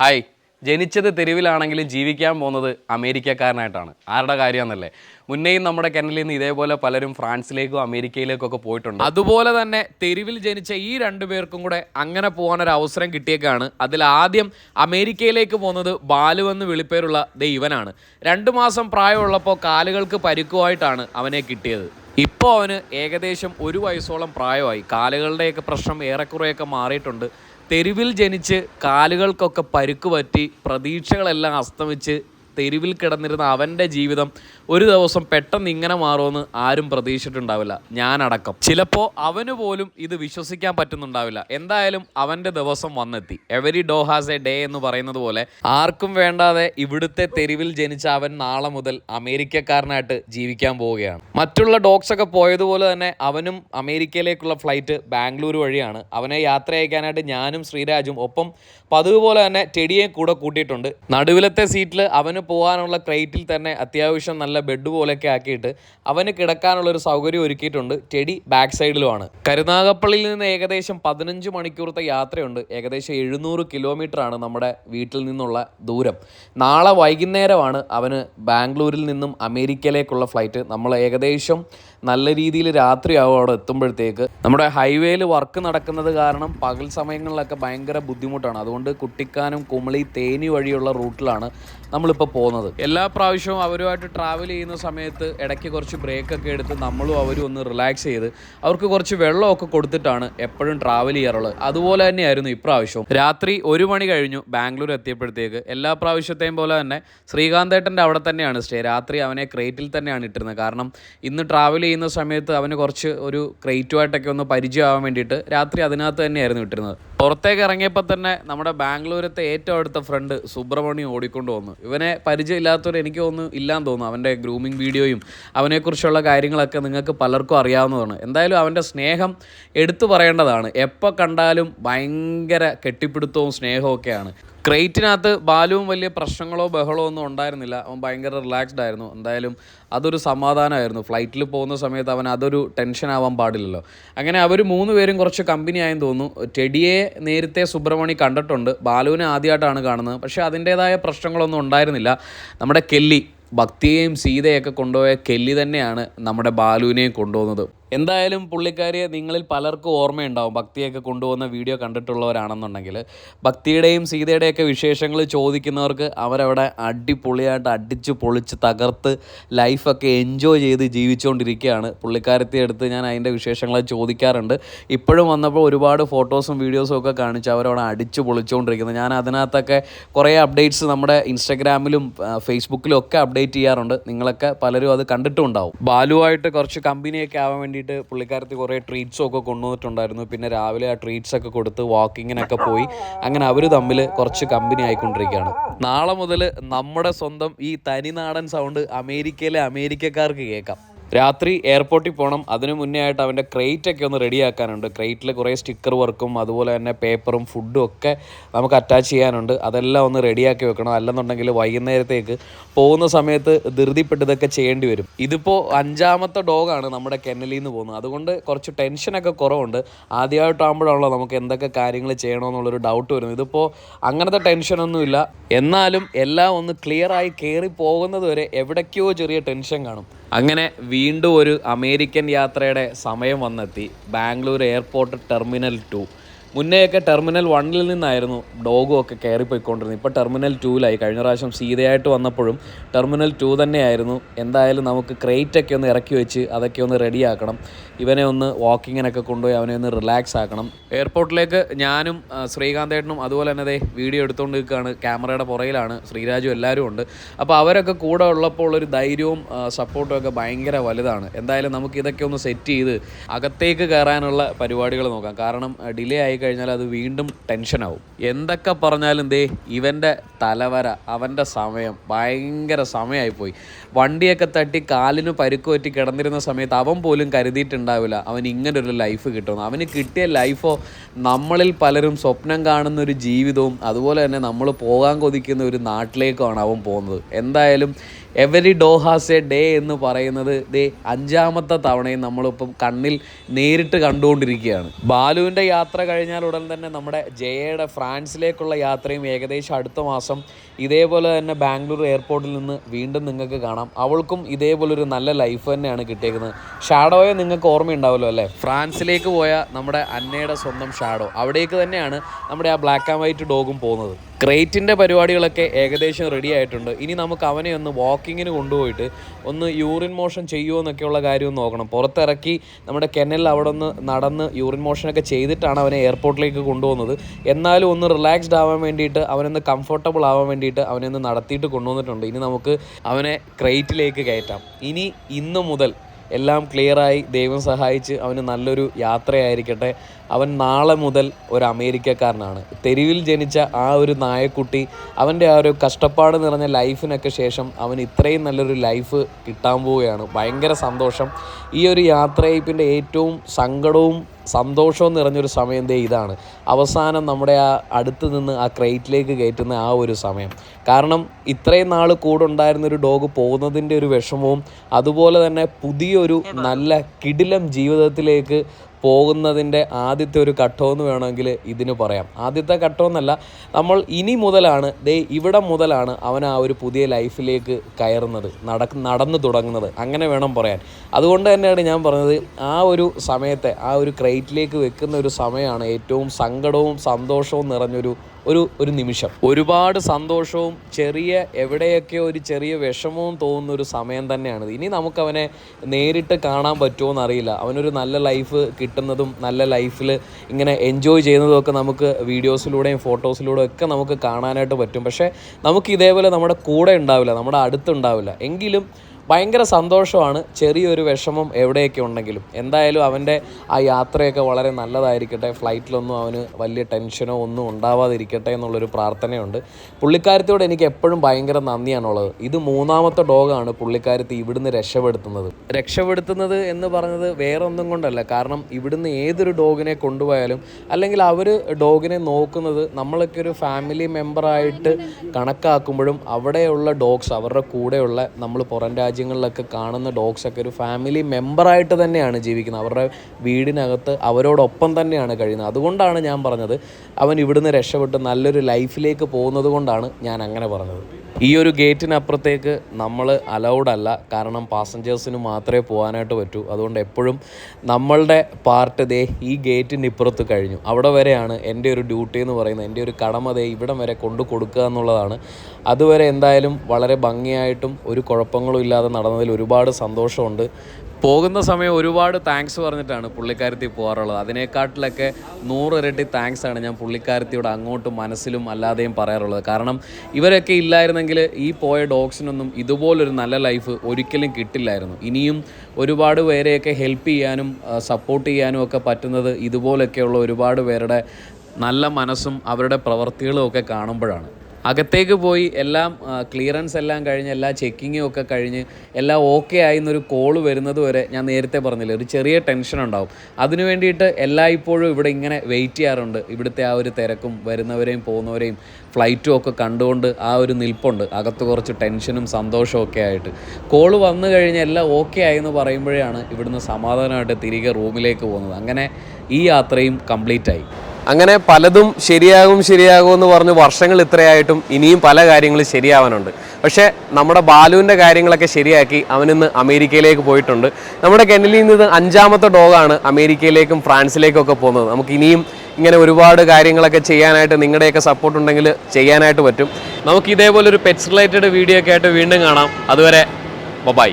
Hi. ജനിച്ചത് തെരുവിലാണെങ്കിലും ജീവിക്കാൻ പോകുന്നത് അമേരിക്കക്കാരനായിട്ടാണ്. ആരുടെ കാര്യമെന്നല്ലേ? മുന്നേയും നമ്മുടെ കെനലിൽ നിന്ന് ഇതേപോലെ പലരും ഫ്രാൻസിലേക്കോ അമേരിക്കയിലേക്കോ ഒക്കെ പോയിട്ടുണ്ട്. അതുപോലെ തന്നെ തെരുവിൽ ജനിച്ച ഈ രണ്ടു പേർക്കും കൂടെ അങ്ങനെ പോകാനൊരു അവസരം കിട്ടിയേക്കാണ്. അതിൽ ആദ്യം അമേരിക്കയിലേക്ക് പോകുന്നത് ബാലു എന്ന് വിളിപ്പേരുള്ള ദൈവനാണ് രണ്ടു മാസം പ്രായമുള്ളപ്പോൾ കാലുകൾക്ക് പരിക്കുമായിട്ടാണ് അവനെ കിട്ടിയത്. ഇപ്പോൾ അവന് ഏകദേശം ഒരു വയസ്സോളം പ്രായമായി. കാലുകളുടെയൊക്കെ പ്രശ്നം ഏറെക്കുറെയൊക്കെ മാറിയിട്ടുണ്ട്. തെരുവിൽ ജനിച്ച് കാലുകൾക്കൊക്കെ പരുക്ക് പറ്റി പ്രതീക്ഷകളെല്ലാം അസ്തമിച്ച് തെരുവിൽ കിടന്നിരുന്ന അവന്റെ ജീവിതം ഒരു ദിവസം പെട്ടെന്ന് ഇങ്ങനെ മാറുമെന്ന് ആരും പ്രതീക്ഷിച്ചിട്ടുണ്ടാവില്ല. ഞാനടക്കം. ചിലപ്പോൾ അവന് പോലും ഇത് വിശ്വസിക്കാൻ പറ്റുന്നുണ്ടാവില്ല. എന്തായാലും അവന്റെ ദിവസം വന്നെത്തി. Every dog has a day എന്ന് പറയുന്നത് പോലെ ആർക്കും വേണ്ടാതെ ഇവിടുത്തെ തെരുവിൽ ജനിച്ച അവൻ നാളെ മുതൽ അമേരിക്കക്കാരനായിട്ട് ജീവിക്കാൻ പോവുകയാണ്. മറ്റുള്ള ഡോഗ്സ് ഒക്കെ പോയതുപോലെ തന്നെ അവനും അമേരിക്കയിലേക്കുള്ള ഫ്ലൈറ്റ് ബാംഗ്ലൂർ വഴിയാണ്. അവനെ യാത്ര അയക്കാനായിട്ട് ഞാനും ശ്രീരാജും ഒപ്പം പതിവ് പോലെ തന്നെ ടെഡിയെ കൂടെ കൂട്ടിയിട്ടുണ്ട്. നടുവിലത്തെ സീറ്റിൽ അവന് പോകാനുള്ള ക്രൈറ്റിൽ തന്നെ അത്യാവശ്യം നല്ല ബെഡ് പോലെയൊക്കെ ആക്കിയിട്ട് അവന് കിടക്കാനുള്ളൊരു സൗകര്യം ഒരുക്കിയിട്ടുണ്ട്. ടെഡി ബാക്ക് സൈഡിലുമാണ്. കരുനാഗപ്പള്ളിയിൽ നിന്ന് ഏകദേശം പതിനഞ്ച് മണിക്കൂറത്തെ യാത്രയുണ്ട്. ഏകദേശം എഴുന്നൂറ് ആണ് നമ്മുടെ വീട്ടിൽ നിന്നുള്ള ദൂരം. നാളെ വൈകുന്നേരമാണ് അവന് ബാംഗ്ലൂരിൽ നിന്നും അമേരിക്കയിലേക്കുള്ള ഫ്ലൈറ്റ്. നമ്മൾ ഏകദേശം നല്ല രീതിയിൽ രാത്രിയാവും അവിടെ എത്തുമ്പോഴത്തേക്ക്. നമ്മുടെ ഹൈവേയിൽ വർക്ക് നടക്കുന്നത് കാരണം പകൽ സമയങ്ങളിലൊക്കെ ഭയങ്കര ബുദ്ധിമുട്ടാണ്. അതുകൊണ്ട് കുട്ടിക്കാനും കുമളി തേനി വഴിയുള്ള റൂട്ടിലാണ് നമ്മളിപ്പോൾ പോകുന്നത്. എല്ലാ പ്രാവശ്യവും അവരുമായിട്ട് ട്രാവൽ ചെയ്യുന്ന സമയത്ത് ഇടയ്ക്ക് കുറച്ച് ബ്രേക്കൊക്കെ എടുത്ത് നമ്മളും അവരും ഒന്ന് റിലാക്സ് ചെയ്ത് അവർക്ക് കുറച്ച് വെള്ളമൊക്കെ കൊടുത്തിട്ടാണ് എപ്പോഴും ട്രാവൽ ചെയ്യാറുള്ളത്. അതുപോലെ തന്നെയായിരുന്നു ഇപ്രാവശ്യവും. രാത്രി ഒരു മണി കഴിഞ്ഞു ബാംഗ്ലൂർ എത്തിയപ്പോഴത്തേക്ക്. എല്ലാ പ്രാവശ്യത്തെയും പോലെ തന്നെ ശ്രീകാന്തേട്ടന്റെ അവിടെ തന്നെയാണ് സ്റ്റേ രാത്രി അവനെ ക്രേറ്റിൽ തന്നെയാണ് ഇട്ടിരുന്നത്. കാരണം ഇന്ന് ട്രാവൽ ചെയ്യുന്ന സമയത്ത് അവന് കുറച്ച് ഒരു ക്രേറ്റുമായിട്ടൊക്കെ ഒന്ന് പരിചയമാവാൻ വേണ്ടിയിട്ട് രാത്രി അതിനകത്ത് തന്നെയായിരുന്നു ഇട്ടിരുന്നത്. പുറത്തേക്ക് ഇറങ്ങിയപ്പോൾ തന്നെ നമ്മുടെ ബാംഗ്ലൂരത്തെ ഏറ്റവും അടുത്ത ഫ്രണ്ട് സുബ്രഹ്മണ്യം ഓടിക്കൊണ്ട് വന്നു. ഇവനെ പരിചയമില്ലാത്തവർ എനിക്ക് തോന്നുന്നു ഇല്ലാന്ന് തോന്നുന്നു. അവന്റെ ഗ്രൂമിങ് വീഡിയോയും അവനെക്കുറിച്ചുള്ള കാര്യങ്ങളൊക്കെ നിങ്ങൾക്ക് പലർക്കും അറിയാവുന്നതാണ്. എന്തായാലും അവന്റെ സ്നേഹം എടുത്തു പറയേണ്ടതാണ്. എപ്പോൾ കണ്ടാലും ഭയങ്കര കെട്ടിപ്പിടുത്തവും സ്നേഹവും ഒക്കെയാണ് ക്രേറ്റിനകത്ത് ബാലുവും വലിയ പ്രശ്നങ്ങളോ ബഹളോ ഒന്നും ഉണ്ടായിരുന്നില്ല. അവൻ ഭയങ്കര റിലാക്സ്ഡ് ആയിരുന്നു. എന്തായാലും അതൊരു സമാധാനമായിരുന്നു. ഫ്ലൈറ്റിൽ പോകുന്ന സമയത്ത് അവൻ അതൊരു ടെൻഷൻ ആവാൻ പാടില്ലല്ലോ. അങ്ങനെ അവർ മൂന്ന് പേരും കുറച്ച് കമ്പനി ആയെന്ന് തോന്നുന്നു. ടെഡിയെ നേരത്തെ സുബ്രഹ്മണി കണ്ടിട്ടുണ്ട്. ബാലുവിനെ ആദ്യമായിട്ടാണ് കാണുന്നത്. പക്ഷേ അതിന്റേതായ പ്രശ്നങ്ങളൊന്നും ഉണ്ടായിരുന്നില്ല. നമ്മുടെ കെല്ലി ഭക്തിയെയും സീതയൊക്കെ കൊണ്ടുപോയ കെല്ലി തന്നെയാണ് നമ്മുടെ ബാലുവിനെയും കൊണ്ടുപോകുന്നത്. എന്തായാലും പുള്ളിക്കാരിയെ നിങ്ങളിൽ പലർക്കും ഓർമ്മയുണ്ടാവും. ഭക്തിയൊക്കെ കൊണ്ടുപോകുന്ന വീഡിയോ കണ്ടിട്ടുള്ളവരാണെന്നുണ്ടെങ്കിൽ. ഭക്തിയുടെയും സീതയുടെയൊക്കെ വിശേഷങ്ങൾ ചോദിക്കുന്നവർക്ക് അവരവിടെ അടിപൊളിയായിട്ട് അടിച്ച് പൊളിച്ച് തകർത്ത് ലൈഫൊക്കെ എൻജോയ് ചെയ്ത് ജീവിച്ചുകൊണ്ടിരിക്കുകയാണ് പുള്ളിക്കാരത്തെ അടുത്ത് ഞാൻ അതിന്റെ വിശേഷങ്ങൾ ചോദിക്കാറുണ്ട്. ഇപ്പോഴും വന്നപ്പോൾ ഒരുപാട് ഫോട്ടോസും വീഡിയോസും ഒക്കെ കാണിച്ച് അവരവിടെ അടിച്ച് പൊളിച്ചുകൊണ്ടിരിക്കുന്നത് ഞാൻ അതിനകത്തൊക്കെ കുറേ അപ്ഡേറ്റ്സ് നമ്മുടെ ഇൻസ്റ്റാഗ്രാമിലും ഫേസ്ബുക്കിലും ഒക്കെ അപ്ഡേറ്റ് ചെയ്യാറുണ്ട്. നിങ്ങളൊക്കെ പലരും അത് കണ്ടിട്ടുണ്ടാവും. ബാലുവായിട്ട് കുറച്ച് കമ്പനിയൊക്കെ ആവാൻ വേണ്ടിയിട്ട് പുള്ളിക്കാരത്തി കുറേ ട്രീറ്റ്സും ഒക്കെ കൊണ്ടുവന്നിട്ടുണ്ടായിരുന്നു. പിന്നെ രാവിലെ ആ ട്രീറ്റ്സ് ഒക്കെ കൊടുത്ത് വാക്കിങ്ങിനൊക്കെ പോയി. അങ്ങനെ അവർ തമ്മിൽ കുറച്ച് കമ്പനി ആയിക്കൊണ്ടിരിക്കുകയാണ്. നാളെ മുതൽ നമ്മുടെ സ്വന്തം ഈ തനിനാടൻ സൗണ്ട് അമേരിക്കയിലെ അമേരിക്കക്കാർക്ക് കേൾക്കാം. രാത്രി എയർപോർട്ടിൽ പോകണം അതിന് മുന്നേ ആയിട്ട് അവന്റെ ഒക്കെ ഒന്ന് റെഡിയാക്കാനുണ്ട് ക്രേറ്റിൽ കുറേ സ്റ്റിക്കർ വർക്കും അതുപോലെ തന്നെ പേപ്പറും ഫുഡും ഒക്കെ നമുക്ക് അറ്റാച്ച് ചെയ്യാനുണ്ട്. അതെല്ലാം ഒന്ന് റെഡിയാക്കി വെക്കണം. അല്ലെന്നുണ്ടെങ്കിൽ വൈകുന്നേരത്തേക്ക് പോകുന്ന സമയത്ത് ധൃതിപ്പെട്ട് ഇതൊക്കെ ചെയ്യേണ്ടി വരും. ഇതിപ്പോൾ അഞ്ചാമത്തെ ഡോഗാണ് നമ്മുടെ കെന്നലിൽ നിന്ന് പോകുന്നത്. അതുകൊണ്ട് കുറച്ച് ടെൻഷനൊക്കെ കുറവുണ്ട്. ആദ്യമായിട്ടാകുമ്പോഴാണല്ലോ നമുക്ക് എന്തൊക്കെ കാര്യങ്ങൾ ചെയ്യണമെന്നുള്ളൊരു ഡൗട്ട് വരുന്നത്. ഇതിപ്പോൾ അങ്ങനത്തെ ടെൻഷനൊന്നുമില്ല എന്നാലും എല്ലാം ഒന്ന് ക്ലിയറായി കയറി പോകുന്നത് വരെ എവിടേക്കോ ചെറിയ ടെൻഷൻ കാണും. അങ്ങനെ വീണ്ടും ഒരു അമേരിക്കൻ യാത്രയുടെ സമയം വന്നെത്തി. Bangalore airport terminal two. മുന്നേയൊക്കെ terminal വണ്ണിൽ നിന്നായിരുന്നു ഡോഗും ഒക്കെ കയറിപ്പോയിക്കൊണ്ടിരുന്നത്. ഇപ്പോൾ ടെർമിനൽ ടൂവിലായി കഴിഞ്ഞ പ്രാവശ്യം സീതയായിട്ട് വന്നപ്പോഴും ടെർമിനൽ ടു തന്നെയായിരുന്നു. എന്തായാലും നമുക്ക് ക്രേറ്റൊക്കെ ഒന്ന് ഇറക്കി വെച്ച് അതൊക്കെ ഒന്ന് റെഡിയാക്കണം ഇവനെ ഒന്ന് വാക്കിങ്ങിനൊക്കെ കൊണ്ടുപോയി അവനെ ഒന്ന് റിലാക്സ് ആക്കണം. എയർപോർട്ടിലേക്ക് ഞാനും ശ്രീകാന്തേട്ടനും അതുപോലെ തന്നെ വീഡിയോ എടുത്തുകൊണ്ട് നിൽക്കുകയാണ് ക്യാമറയുടെ പുറയിലാണ് ശ്രീരാജും എല്ലാവരും ഉണ്ട്. അപ്പോൾ അവരൊക്കെ കൂടെ ഉള്ളപ്പോൾ ഒരു ധൈര്യവും സപ്പോർട്ടും ഒക്കെ ഭയങ്കര വലുതാണ്. എന്തായാലും നമുക്ക് ഇതൊക്കെ ഒന്ന് സെറ്റ് ചെയ്ത് അകത്തേക്ക് കയറാനുള്ള പരിപാടികൾ നോക്കാം. കാരണം ഡിലേ ആയി കഴിഞ്ഞാൽ അത് വീണ്ടും ടെൻഷനാവും എന്തൊക്കെ പറഞ്ഞാലും ദേ ഇവന്റെ തലവര അവന്റെ സമയം ഭയങ്കര സമയമായിപ്പോയി വണ്ടിയൊക്കെ തട്ടി കാലിന് പരുക്ക് പറ്റി കിടന്നിരുന്ന സമയത്ത് അവൻ പോലും കരുതിയിട്ടുണ്ടാവില്ല അവൻ ഇങ്ങനൊരു ലൈഫ് കിട്ടുമെന്ന്. അവന് കിട്ടിയ ലൈഫോ നമ്മളിൽ പലരും സ്വപ്നം കാണുന്ന ഒരു ജീവിതവും അതുപോലെ തന്നെ നമ്മൾ പോകാൻ കൊതിക്കുന്ന ഒരു നാട്ടിലേക്കുമാണ് അവൻ പോകുന്നത്. എന്തായാലും every dog has a day എന്ന് പറയുന്നത് ദേ അഞ്ചാമത്തെ തവണയും നമ്മളിപ്പം കണ്ണിൽ നേരിട്ട് കണ്ടുകൊണ്ടിരിക്കുകയാണ്. ബാലുവിന്റെ യാത്ര കഴിഞ്ഞാൽ ഉടൻ തന്നെ നമ്മുടെ ജയയുടെ ഫ്രാൻസിലേക്കുള്ള യാത്രയും ഏകദേശം അടുത്ത മാസം ഇതേപോലെ തന്നെ ബാംഗ്ലൂർ എയർപോർട്ടിൽ നിന്ന് വീണ്ടും നിങ്ങൾക്ക് കാണാം. അവൾക്കും ഇതേപോലൊരു നല്ല ലൈഫ് തന്നെയാണ് കിട്ടിയേക്കുന്നത്. ഷാഡോയെ നിങ്ങൾക്ക് ഓർമ്മയുണ്ടാവുമല്ലോ അല്ലേ? ഫ്രാൻസിലേക്ക് പോയ നമ്മുടെ അന്നയുടെ സ്വന്തം ഷാഡോ. അവിടേക്ക് തന്നെയാണ് നമ്മുടെ ആ ബ്ലാക്ക് ആൻഡ് വൈറ്റ് ഡോഗും പോകുന്നത്. ക്രേറ്റിന്റെ പരിപാടികളൊക്കെ ഏകദേശം റെഡി ആയിട്ടുണ്ട്. ഇനി നമുക്ക് അവനെ ഒന്ന് വാക്കിങ്ങിന് കൊണ്ടുപോയിട്ട് ഒന്ന് യൂറിൻ മോഷൻ ചെയ്യുമോ എന്നൊക്കെയുള്ള കാര്യം ഒന്ന് നോക്കണം. പുറത്തിറക്കി നമ്മുടെ കെനലിൽ അവിടെ ഒന്ന് നടന്ന് യൂറിൻ മോഷനൊക്കെ ചെയ്തിട്ടാണ് അവനെ എയർപോർട്ടിലേക്ക് കൊണ്ടുപോകുന്നത്. എന്നാലും ഒന്ന് റിലാക്സ്ഡ് ആവാൻ വേണ്ടിയിട്ട് അവനൊന്ന് കംഫർട്ടബിൾ ആവാൻ വേണ്ടിയിട്ട് അവനെ ഒന്ന് നടത്തിയിട്ട് കൊണ്ടുവന്നിട്ടുണ്ട്. ഇനി നമുക്ക് അവനെ ക്രേറ്റിലേക്ക് കയറ്റാം. ഇനി ഇന്ന് മുതൽ എല്ലാം ക്ലിയറായി ദൈവം സഹായിച്ച് അവന് നല്ലൊരു യാത്രയായിരിക്കട്ടെ. അവൻ നാളെ മുതൽ ഒരു അമേരിക്കക്കാരനാണ്. തെരുവിൽ ജനിച്ച ആ ഒരു നായക്കുട്ടി അവന്റെ ആ ഒരു കഷ്ടപ്പാട് നിറഞ്ഞ ലൈഫിനൊക്കെ ശേഷം അവൻ ഇത്രയും നല്ലൊരു ലൈഫ് കിട്ടാൻ പോവുകയാണ്. ഭയങ്കര സന്തോഷം. ഈ ഒരു യാത്രയപ്പിന്റെ ഏറ്റവും സങ്കടവും സന്തോഷവും നിറഞ്ഞൊരു സമയം ദേ ഇതാണ്. അവസാനം നമ്മുടെ ആ അടുത്ത് നിന്ന് ആ ക്രേറ്റിലേക്ക് കയറ്റുന്ന ആ ഒരു സമയം. കാരണം ഇത്രയും നാൾ കൂടെ ഉണ്ടായിരുന്ന ഒരു ഡോഗ് പോകുന്നതിന്റെ ഒരു വിഷമവും അതുപോലെ തന്നെ പുതിയൊരു നല്ല കിടിലം ജീവിതത്തിലേക്ക് പോകുന്നതിന്റെ ആദ്യത്തെ ഒരു ഘട്ടമെന്ന് വേണമെങ്കിൽ ഇതിന് പറയാം. ആദ്യത്തെ ഘട്ടമെന്നല്ല നമ്മൾ ഇനി മുതലാണ് ദേ ഇവിടെ മുതലാണ് അവൻ ആ ഒരു പുതിയ ലൈഫിലേക്ക് കയറുന്നത് നടക്ക് നടന്നു തുടങ്ങുന്നത്. അങ്ങനെ വേണം പറയാൻ. അതുകൊണ്ട് തന്നെയാണ് ഞാൻ പറഞ്ഞത് ആ ഒരു സമയത്തെ ആ ഒരു ക്രൈറ്റിലേക്ക് വെക്കുന്ന ഒരു സമയമാണ് ഏറ്റവും സങ്കടവും സന്തോഷവും നിറഞ്ഞൊരു ഒരു ഒരു നിമിഷം. ഒരുപാട് സന്തോഷവും ചെറിയ എവിടെയൊക്കെ ഒരു ചെറിയ വിഷമവും തോന്നുന്ന ഒരു സമയം തന്നെയാണ് ഇനി നമുക്ക് അവനെ നേരിട്ട് കാണാൻ പറ്റുമോ എന്നറിയില്ല. അവനൊരു നല്ല ലൈഫ് കിട്ടുന്നതും നല്ല ലൈഫിൽ ഇങ്ങനെ എൻജോയ് ചെയ്യുന്നതും ഒക്കെ നമുക്ക് വീഡിയോസിലൂടെയും ഫോട്ടോസിലൂടെയും ഒക്കെ നമുക്ക് കാണാനായിട്ട് പറ്റും. പക്ഷേ നമുക്ക് ഇതേപോലെ നമ്മുടെ കൂടെ ഉണ്ടാവില്ല നമ്മുടെ അടുത്തുണ്ടാവില്ല എങ്കിലും ഭയങ്കര സന്തോഷമാണ് ചെറിയൊരു വിഷമം എവിടെയൊക്കെ ഉണ്ടെങ്കിലും. എന്തായാലും അവന്റെ ആ യാത്രയൊക്കെ വളരെ നല്ലതായിരിക്കട്ടെ. ഫ്ലൈറ്റിലൊന്നും അവന് വലിയ ടെൻഷനോ ഒന്നും ഉണ്ടാവാതിരിക്കട്ടെ എന്നുള്ളൊരു പ്രാർത്ഥനയുണ്ട്. പുള്ളിക്കാരത്തിയോട് എനിക്ക് എപ്പോഴും ഭയങ്കര നന്ദിയാണുള്ളത്. ഇത് മൂന്നാമത്തെ ഡോഗാണ് പുള്ളിക്കാരത്തി ഇവിടുന്ന് രക്ഷപ്പെടുത്തുന്നത്. രക്ഷപ്പെടുത്തുന്നത് എന്ന് പറഞ്ഞത് വേറെ ഒന്നും കൊണ്ടല്ല. കാരണം ഇവിടുന്ന് ഏതൊരു ഡോഗിനെ കൊണ്ടുപോയാലും അല്ലെങ്കിൽ അവർ ഡോഗിനെ നോക്കുന്നത് നമ്മളൊക്കെ ഒരു ഫാമിലി മെമ്പറായിട്ട് കണക്കാക്കുമ്പോഴും അവിടെയുള്ള ഡോഗ്സ് അവരുടെ കൂടെയുള്ള നമ്മൾ പുറം രാജ്യങ്ങളിലൊക്കെ കാണുന്ന ഡോഗ്സൊക്കെ ഒരു ഫാമിലി മെമ്പറായിട്ട് തന്നെയാണ് ജീവിക്കുന്നത്. അവരുടെ വീടിനകത്ത് അവരോടൊപ്പം തന്നെയാണ് കഴിയുന്നത്. അതുകൊണ്ടാണ് ഞാൻ പറഞ്ഞത് അവൻ ഇവിടുന്ന് രക്ഷപ്പെട്ട് നല്ലൊരു ലൈഫിലേക്ക് പോകുന്നത് കൊണ്ടാണ് ഞാൻ അങ്ങനെ പറഞ്ഞത്. ഈ ഒരു ഗേറ്റിനപ്പുറത്തേക്ക് നമ്മൾ അലൗഡ് അല്ല കാരണം പാസഞ്ചേഴ്സിന് മാത്രമേ പോകാനായിട്ട് പറ്റൂ. അതുകൊണ്ട് എപ്പോഴും നമ്മളുടെ പാർട്ട് ദേ ഈ ഗേറ്റിന്റെ ഇപ്പുറത്ത് കഴിഞ്ഞു. അവിടെ വരെയാണ് എന്റെ ഒരു ഡ്യൂട്ടി എന്ന് പറയുന്നത്. എന്റെ ഒരു കടമ ദേ ഇവിടം വരെ കൊണ്ടു കൊടുക്കുക എന്നുള്ളതാണ്. അതുവരെ എന്തായാലും വളരെ ഭംഗിയായിട്ടും ഒരു കുഴപ്പങ്ങളും ഇല്ലാതെ നടന്നതിൽ ഒരുപാട് സന്തോഷമുണ്ട്. പോകുന്ന സമയം ഒരുപാട് താങ്ക്സ് പറഞ്ഞിട്ടാണ് പുള്ളിക്കാരത്തി പോകാറുള്ളത് അതിനേക്കാട്ടിലൊക്കെ നൂറിരട്ടി താങ്ക്സ് ആണ് ഞാൻ പുള്ളിക്കാരത്തിയോട് അങ്ങോട്ടും മനസ്സിലും അല്ലാതെയും പറയാറുള്ളത്. കാരണം ഇവരൊക്കെ ഇല്ലായിരുന്നെങ്കിൽ ഈ പോയ ഡോഗ്സിനൊന്നും ഇതുപോലൊരു നല്ല ലൈഫ് ഒരിക്കലും കിട്ടില്ലായിരുന്നു. ഇനിയും ഒരുപാട് പേരെയൊക്കെ ഹെൽപ്പ് ചെയ്യാനും സപ്പോർട്ട് ചെയ്യാനും ഒക്കെ പറ്റുന്നത് ഇതുപോലൊക്കെയുള്ള ഒരുപാട് പേരുടെ നല്ല മനസ്സും അവരുടെ പ്രവർത്തികളും ഒക്കെ കാണുമ്പോഴാണ്. അകത്തേക്ക് പോയി എല്ലാം ക്ലിയറൻസ് എല്ലാം കഴിഞ്ഞ് എല്ലാ ചെക്കിങ്ങും ഒക്കെ കഴിഞ്ഞ് എല്ലാം ഓക്കെ ആയി എന്നൊരു കോൾ വരുന്നത് വരെ ഞാൻ നേരത്തെ പറഞ്ഞില്ലേ ഒരു ചെറിയ ടെൻഷൻ ഉണ്ടാവും. അതിനു വേണ്ടിയിട്ട് എല്ലായ്പ്പോഴും ഇവിടെ ഇങ്ങനെ വെയിറ്റ് ചെയ്യാറുണ്ട്. ഇവിടുത്തെ ആ ഒരു തിരക്കും വരുന്നവരെയും പോകുന്നവരെയും ഫ്ലൈറ്റും ഒക്കെ കണ്ടുകൊണ്ട് ആ ഒരു നിൽപ്പുണ്ട്. അകത്ത് കുറച്ച് ടെൻഷനും സന്തോഷവും ഒക്കെ ആയിട്ട്. കോൾ വന്നു കഴിഞ്ഞ് എല്ലാം ഓക്കെ ആയെന്ന് പറയുമ്പോഴാണ് ഇവിടുന്ന് സമാധാനമായിട്ട് തിരികെ റൂമിലേക്ക് പോകുന്നത്. അങ്ങനെ ഈ യാത്രയും കംപ്ലീറ്റ് ആയി. അങ്ങനെ പലതും ശരിയാകും ശരിയാകും എന്ന് പറഞ്ഞ് വർഷങ്ങൾ ഇത്രയായിട്ടും ഇനിയും പല കാര്യങ്ങളും ശരിയാവാനുണ്ട്. പക്ഷേ നമ്മുടെ ബാലുവിന്റെ കാര്യങ്ങളൊക്കെ ശരിയാക്കി അവനിന്ന് അമേരിക്കയിലേക്ക് പോയിട്ടുണ്ട്. നമ്മുടെ കെന്നലിൽ നിന്ന് അഞ്ചാമത്തെ ഡോഗാണ് അമേരിക്കയിലേക്കും ഫ്രാൻസിലേക്കും ഒക്കെ പോകുന്നത്. നമുക്ക് ഇനിയും ഇങ്ങനെ ഒരുപാട് കാര്യങ്ങളൊക്കെ ചെയ്യാനായിട്ട് നിങ്ങളുടെയൊക്കെ സപ്പോർട്ട് ഉണ്ടെങ്കിൽ ചെയ്യാനായിട്ട് പറ്റും. നമുക്ക് ഇതേപോലെ ഒരു പെറ്റ്സ് റിലേറ്റഡ് വീഡിയോ ഒക്കെ ആയിട്ട് വീണ്ടും കാണാം. അതുവരെ ബൈ